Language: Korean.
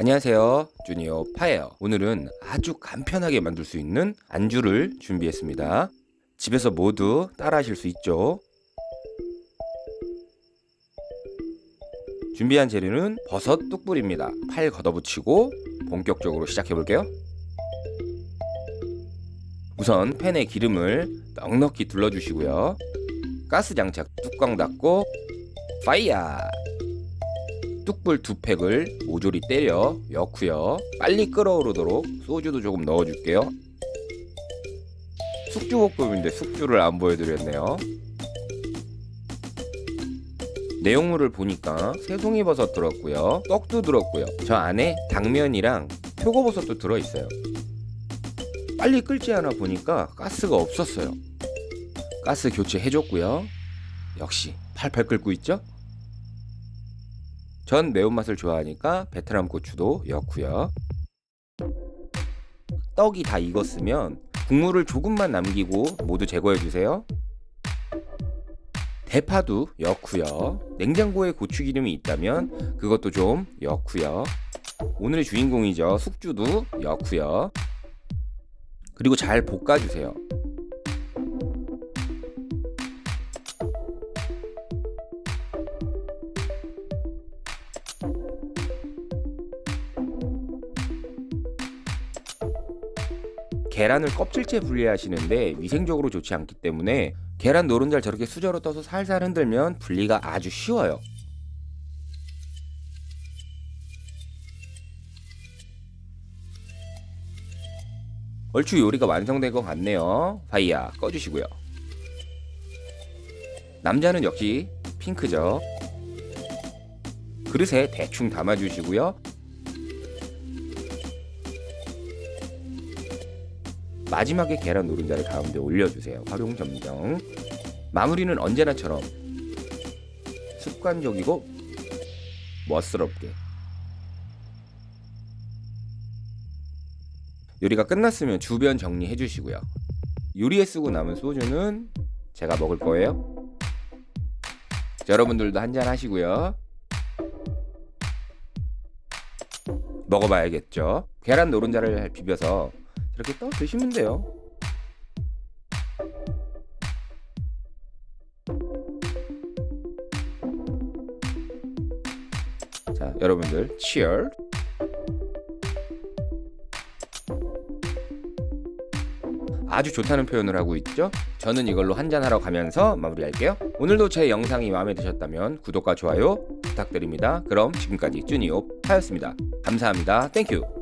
안녕하세요. 주니어 파예요. 오늘은 아주 간편하게 만들 수 있는 안주를 준비했습니다. 집에서 모두 따라 하실 수 있죠. 준비한 재료는 버섯 뚝불입니다. 팔 걷어붙이고 본격적으로 시작해 볼게요. 우선 팬에 기름을 넉넉히 둘러주시고요. 가스 장착 뚜껑 닫고 파이어! 뚝불 두 팩을 모조리 때려 넣고요. 빨리 끓어오르도록 소주도 조금 넣어줄게요. 숙주볶음인데 숙주를 안 보여드렸네요. 내용물을 보니까 새송이 버섯 들었고요. 떡도 들었고요. 저 안에 당면이랑 표고버섯도 들어있어요. 빨리 끓지 않아 보니까 가스가 없었어요. 가스 교체해줬고요. 역시 팔팔 끓고 있죠? 전 매운맛을 좋아하니까 베트남 고추도 넣고요. 떡이 다 익었으면 국물을 조금만 남기고 모두 제거해 주세요. 대파도 넣고요. 냉장고에 고추기름이 있다면 그것도 좀 넣고요. 오늘의 주인공이죠. 숙주도 넣고요. 그리고 잘 볶아주세요. 계란을 껍질째 분리하시는데 위생적으로 좋지 않기 때문에 계란 노른자를 저렇게 수저로 떠서 살살 흔들면 분리가 아주 쉬워요. 얼추 요리가 완성된 것 같네요. 파이야 꺼주시고요. 남자는 역시 핑크죠. 그릇에 대충 담아주시고요. 마지막에 계란 노른자를 가운데 올려주세요. 활용 점정. 마무리는 언제나처럼 습관적이고 멋스럽게. 요리가 끝났으면 주변 정리해 주시고요. 요리에 쓰고 남은 소주는 제가 먹을 거예요. 자, 여러분들도 한잔 하시고요. 먹어봐야겠죠. 계란 노른자를 비벼서 이렇게 떠 드시면 돼요. 자, 여러분들 치얼. 아주 좋다는 표현을 하고 있죠. 저는 이걸로 한잔 하러 가면서 마무리할게요. 오늘도 제 영상이 마음에 드셨다면 구독과 좋아요 부탁드립니다. 그럼 지금까지 쭈니옵 하였습니다. 감사합니다. 땡큐.